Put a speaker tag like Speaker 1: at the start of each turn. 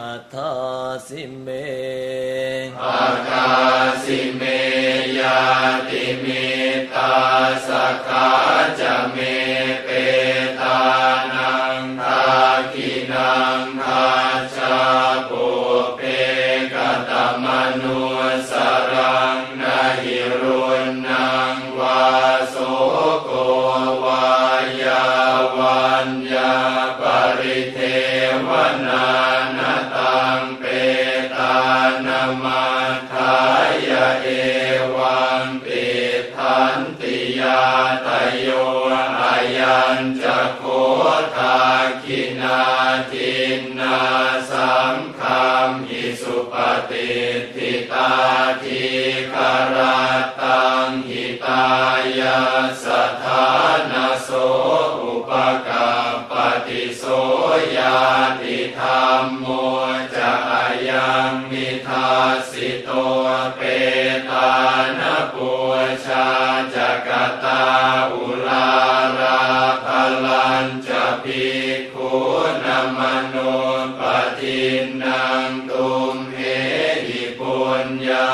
Speaker 1: อัฏฐาสิเม
Speaker 2: อาคาสิเมยาติเมตาสกขาจะเมเปตานังทาคินังทาชาปุเปกตมนุสรังนาหิรุณนังวาโสโกวายาวันยาปริเท ทันติยาตโยอายัญจะโคทาคินาทินนาสังคามหิสุปฏิทิตาทีคาราตังหิตายาสถานาโสอุปกาปฏิโสยาติธรรมโมจะอายังมิทาสิโตเปตา ปูชาจักตาอุลาราพลันจะพิกขุนมโนปทินังตุมเหหิปุญญา